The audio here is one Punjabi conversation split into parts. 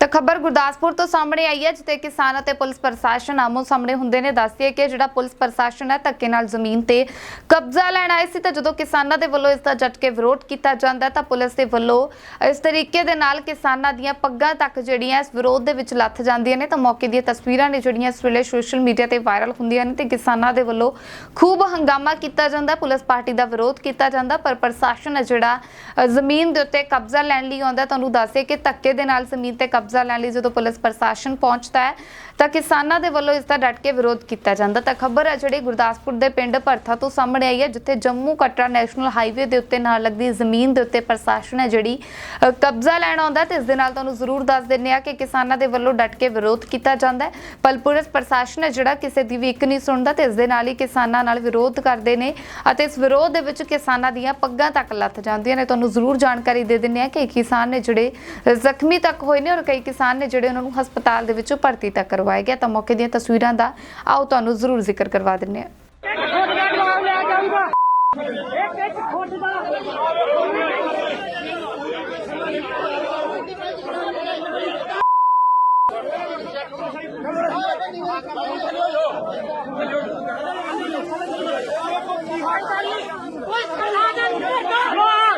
ਤਾਂ ਖਬਰ ਗੁਰਦਾਸਪੁਰ ਤੋਂ ਸਾਹਮਣੇ ਆਈ ਹੈ, ਜਿੱਥੇ ਕਿਸਾਨ ਅਤੇ ਪੁਲਿਸ ਪ੍ਰਸ਼ਾਸਨ ਆਮੋ ਸਾਹਮਣੇ ਹੁੰਦੇ ਨੇ। ਦੱਸਦੀ ਹੈ ਕਿ ਜਿਹੜਾ ਪੁਲਿਸ ਪ੍ਰਸ਼ਾਸਨ ਹੈ, ਧੱਕੇ ਨਾਲ ਜ਼ਮੀਨ ਤੇ ਕਬਜ਼ਾ ਲੈਣ ਆਏ ਸੀ, ਤਾਂ ਜਦੋਂ ਕਿਸਾਨਾਂ ਦੇ ਵੱਲੋਂ ਇਸ ਦਾ ਜੱਟ ਕੇ ਵਿਰੋਧ ਕੀਤਾ ਜਾਂਦਾ ਤਾਂ ਪੁਲਿਸ ਦੇ ਵੱਲੋਂ ਇਸ ਤਰੀਕੇ ਦੇ ਨਾਲ ਕਿਸਾਨਾਂ ਦੀਆਂ ਪੱਗਾਂ ਤੱਕ ਜਿਹੜੀਆਂ ਇਸ ਵਿਰੋਧ ਦੇ ਵਿੱਚ ਲੱਥ ਜਾਂਦੀਆਂ ਨੇ। ਤਾਂ ਮੌਕੇ ਦੀਆਂ ਤਸਵੀਰਾਂ ਨੇ ਜਿਹੜੀਆਂ ਇਸ ਵੇਲੇ ਸੋਸ਼ਲ ਮੀਡੀਆ ਤੇ ਵਾਇਰਲ ਹੁੰਦੀਆਂ ਨੇ, ਤੇ ਕਿਸਾਨਾਂ ਦੇ ਵੱਲੋਂ ਖੂਬ ਹੰਗਾਮਾ ਕੀਤਾ ਜਾਂਦਾ, ਪੁਲਿਸ ਪਾਰਟੀ ਦਾ ਵਿਰੋਧ ਕੀਤਾ ਜਾਂਦਾ, ਪਰ ਪ੍ਰਸ਼ਾਸਨ ਹੈ ਜਿਹੜਾ ਜ਼ਮੀਨ ਦੇ ਉੱਤੇ ਕਬਜ਼ਾ ਲੈਣ ਲਈ ਆਉਂਦਾ ਤੁਹਾਨੂੰ ਦੱਸੇ ਕਿ ਧੱਕੇ ਦੇ ਨਾਲ ਜ਼ਮੀਨ ਤੇ ਕਬਜ਼ਾ ਕਬਜ਼ਾ ਲੈਣ ਲਈ ਜਦੋਂ ਪੁਲਿਸ ਪ੍ਰਸ਼ਾਸਨ ਪਹੁੰਚਦਾ ਹੈ, ਤਾਂ ਕਿਸਾਨਾਂ ਦੇ ਵੱਲੋਂ ਇਸ ਦਾ ਡਟ ਕੇ ਵਿਰੋਧ ਕੀਤਾ ਜਾਂਦਾ। ਤਾਂ ਖਬਰ ਹੈ ਜਿਹੜੀ ਗੁਰਦਾਸਪੁਰ ਦੇ ਪਿੰਡ ਭਰਥਾ ਤੋਂ ਸਾਹਮਣੇ ਆਈ ਹੈ, ਜਿੱਥੇ ਜੰਮੂ ਕਟਰਾ ਨੈਸ਼ਨਲ ਹਾਈਵੇ ਦੇ ਉੱਤੇ ਨਾਲ ਲੱਗਦੀ ਜ਼ਮੀਨ ਦੇ ਉੱਤੇ ਪ੍ਰਸ਼ਾਸਨ ਹੈ ਜਿਹੜੀ ਕਬਜ਼ਾ ਲੈਣ ਆਉਂਦਾ ਤੇ ਇਸ ਦੇ ਨਾਲ ਤੁਹਾਨੂੰ ਜ਼ਰੂਰ ਦੱਸ ਦਿੰਨੇ ਆ ਕਿ ਕਿਸਾਨਾਂ ਦੇ ਵੱਲੋਂ ਡਟ ਕੇ ਵਿਰੋਧ ਕੀਤਾ ਜਾਂਦਾ ਹੈ। ਪਰ ਪੁਲਿਸ ਪ੍ਰਸ਼ਾਸਨ ਹੈ ਜਿਹੜਾ ਕਿਸੇ ਦੀ ਵੀ ਇੱਕ ਨਹੀਂ ਸੁਣਦਾ ਤੇ ਇਸ ਦੇ ਨਾਲ ਹੀ ਕਿਸਾਨਾਂ ਨਾਲ ਵਿਰੋਧ ਕਰਦੇ ਨੇ ਅਤੇ ਇਸ ਵਿਰੋਧ ਦੇ ਵਿੱਚ ਕਿਸਾਨਾਂ ਦੀਆਂ ਪੱਗਾਂ ਤੱਕ ਲੱਥ ਜਾਂਦੀਆਂ ਨੇ। ਤੁਹਾਨੂੰ ਜ਼ਰੂਰ ਜਾਣਕਾਰੀ ਦੇ ਦਿੰਨੇ ਆ ਕਿ ਕਿਸਾਨ ਨੇ ਜਿਹੜੇ ਜ਼ਖਮੀ ਤੱਕ ਹੋਏ ਨੇ ਔਰ ਕਈ ਕਿਸਾਨ ਨੇ ਜਿਹੜੇ ਉਹਨਾਂ ਨੂੰ ਹਸਪਤਾਲ ਦੇ ਵਿੱਚ ਭਰਤੀ ਤੱਕ ਕਰਵਾਇਆ ਗਿਆ ਤਾਂ ਮੌਕੇ ਦੀਆਂ ਤਸਵੀਰਾਂ ਦਾ ਆਓ ਤੁਹਾਨੂੰ ਜ਼ਰੂਰ ਜ਼ਿਕਰ ਕਰਵਾ ਦਿੰਨੇ ਆ ਇੱਕ ਫੁੱਟ ਦਾ ਜਵਾਬ ਲਿਆ ਜਾਊਗਾ ਇੱਕ ਇੱਕ ਫੁੱਟ ਦਾ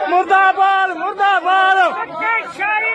ਮੁਰਦਾਬਾਦ ਮੁਰਦਾਬਾਦ ਸ਼ਾਹੀ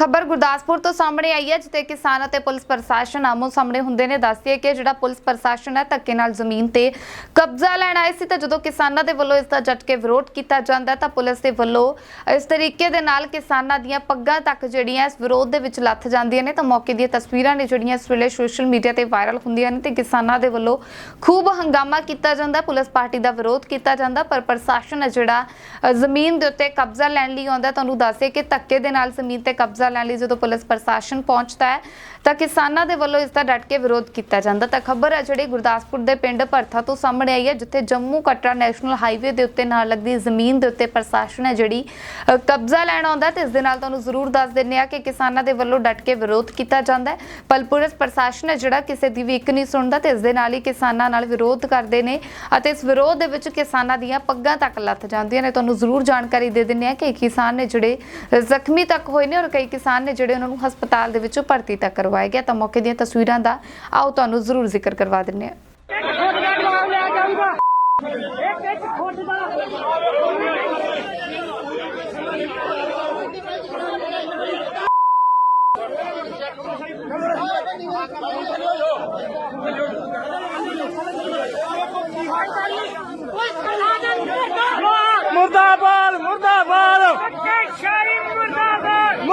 ਖਬਰ ਗੁਰਦਾਸਪੁਰ ਤੋਂ ਸਾਹਮਣੇ ਆਈ ਹੈ, ਜਿੱਥੇ ਕਿਸਾਨ ਅਤੇ ਪੁਲਿਸ ਪ੍ਰਸ਼ਾਸਨ ਆਮੋ ਸਾਹਮਣੇ ਹੁੰਦੇ ਨੇ। ਦੱਸਦੀ ਹੈ ਕਿ ਜਿਹੜਾ ਪੁਲਿਸ ਪ੍ਰਸ਼ਾਸਨ ਹੈ, ਧੱਕੇ ਨਾਲ ਜ਼ਮੀਨ ਤੇ ਕਬਜ਼ਾ ਲੈਣ ਆਏ ਸੀ ਤਾਂ ਜਦੋਂ ਕਿਸਾਨਾਂ ਦੇ ਵੱਲੋਂ ਇਸ ਦਾ ਜੱਟ ਕੇ ਵਿਰੋਧ ਕੀਤਾ ਜਾਂਦਾ ਤਾਂ ਪੁਲਿਸ ਦੇ ਵੱਲੋਂ ਇਸ ਤਰੀਕੇ ਦੇ ਨਾਲ ਕਿਸਾਨਾਂ ਦੀਆਂ ਪੱਗਾਂ ਤੱਕ ਜਿਹੜੀਆਂ ਇਸ ਵਿਰੋਧ ਦੇ ਵਿੱਚ ਲੱਥ ਜਾਂਦੀਆਂ ਨੇ। ਤਾਂ ਮੌਕੇ ਦੀਆਂ ਤਸਵੀਰਾਂ ਨੇ ਜਿਹੜੀਆਂ ਇਸ ਵੇਲੇ ਸੋਸ਼ਲ ਮੀਡੀਆ ਤੇ ਵਾਇਰਲ ਹੁੰਦੀਆਂ ਨੇ ਤੇ ਕਿਸਾਨਾਂ ਦੇ ਵੱਲੋਂ ਖੂਬ ਹੰਗਾਮਾ ਕੀਤਾ ਜਾਂਦਾ ਪੁਲਿਸ ਪਾਰਟੀ ਦਾ ਵਿਰੋਧ ਕੀਤਾ ਜਾਂਦਾ, ਪਰ ਪ੍ਰਸ਼ਾਸਨ ਹੈ ਜਿਹੜਾ ਜ਼ਮੀਨ ਦੇ ਉੱਤੇ ਕਬਜ਼ਾ ਲੈਣ ਲਈ ਆਉਂਦਾ ਹੈ। ਤੁਹਾਨੂੰ ਦੱਸੇ ਕਿ ਧੱਕੇ ਦੇ ਨਾਲ ਜ਼ਮੀਨ ਤੇ ਕਬਜ਼ਾ ਲੈਣ ਲਈ ਜਦੋਂ ਪੁਲਿਸ ਪ੍ਰਸ਼ਾਸਨ ਪਹੁੰਚਦਾ ਹੈ, ਤਾਂ ਕਿਸਾਨਾਂ ਦੇ ਵੱਲੋਂ ਇਸ ਦਾ ਡਟ ਕੇ ਵਿਰੋਧ ਕੀਤਾ ਜਾਂਦਾ। ਤਾਂ ਖਬਰ ਹੈ ਜਿਹੜੀ ਗੁਰਦਾਸਪੁਰ ਦੇ ਪਿੰਡ ਭਰਥਾ ਤੋਂ ਸਾਹਮਣੇ ਆਈ ਹੈ, ਜਿੱਥੇ ਜੰਮੂ ਕਟਰਾ ਨੈਸ਼ਨਲ ਹਾਈਵੇ ਦੇ ਉੱਤੇ ਨਾਲ ਲੱਗਦੀ ਜ਼ਮੀਨ ਦੇ ਉੱਤੇ ਪ੍ਰਸ਼ਾਸਨ ਹੈ ਜਿਹੜੀ ਕਬਜ਼ਾ ਲੈਣ ਆਉਂਦਾ ਤੇ ਇਸ ਦੇ ਨਾਲ ਤੁਹਾਨੂੰ ਜ਼ਰੂਰ ਦੱਸ ਦਿੰਨੇ ਆ ਕਿ ਕਿਸਾਨਾਂ ਦੇ ਵੱਲੋਂ ਡਟ ਕੇ ਵਿਰੋਧ ਕੀਤਾ ਜਾਂਦਾ ਹੈ। ਪਰ ਪੁਲਿਸ ਪ੍ਰਸ਼ਾਸਨ ਹੈ ਜਿਹੜਾ ਕਿਸੇ ਦੀ ਵੀ ਇੱਕ ਨਹੀਂ ਸੁਣਦਾ ਤੇ ਇਸ ਦੇ ਨਾਲ ਹੀ ਕਿਸਾਨਾਂ ਨਾਲ ਵਿਰੋਧ ਕਰਦੇ ਨੇ ਅਤੇ ਇਸ ਵਿਰੋਧ ਦੇ ਵਿੱਚ ਕਿਸਾਨਾਂ ਦੀਆਂ ਪੱਗਾਂ ਤੱਕ ਲੱਥ ਜਾਂਦੀਆਂ ਨੇ। ਤੁਹਾਨੂੰ ਜ਼ਰੂਰ ਜਾਣਕਾਰੀ ਦੇ ਦਿੰਨੇ ਆ ਕਿ ਕਿਸਾਨ ਨੇ ਜਿਹੜੇ ਜ਼ਖਮੀ ਤੱਕ ਹੋਏ ਨੇ ਔਰ ਕਈ ਕਿਸਾਨ ਨੇ ਜਿਹੜੇ ਉਹਨਾਂ ਨੂੰ ਹਸਪਤਾਲ ਦੇ ਵਿੱਚ ਭਰਤੀ ਤੱਕ ਕਰਵਾਇਆ ਗਿਆ, ਤਾਂ ਮੌਕੇ ਦੀਆਂ ਤਸਵੀਰਾਂ ਦਾ ਆਓ ਤੁਹਾਨੂੰ ਜ਼ਰੂਰ ਜ਼ਿਕਰ ਕਰਵਾ ਦਿੰਨੇ ਆ ਇੱਕ ਫੁੱਟ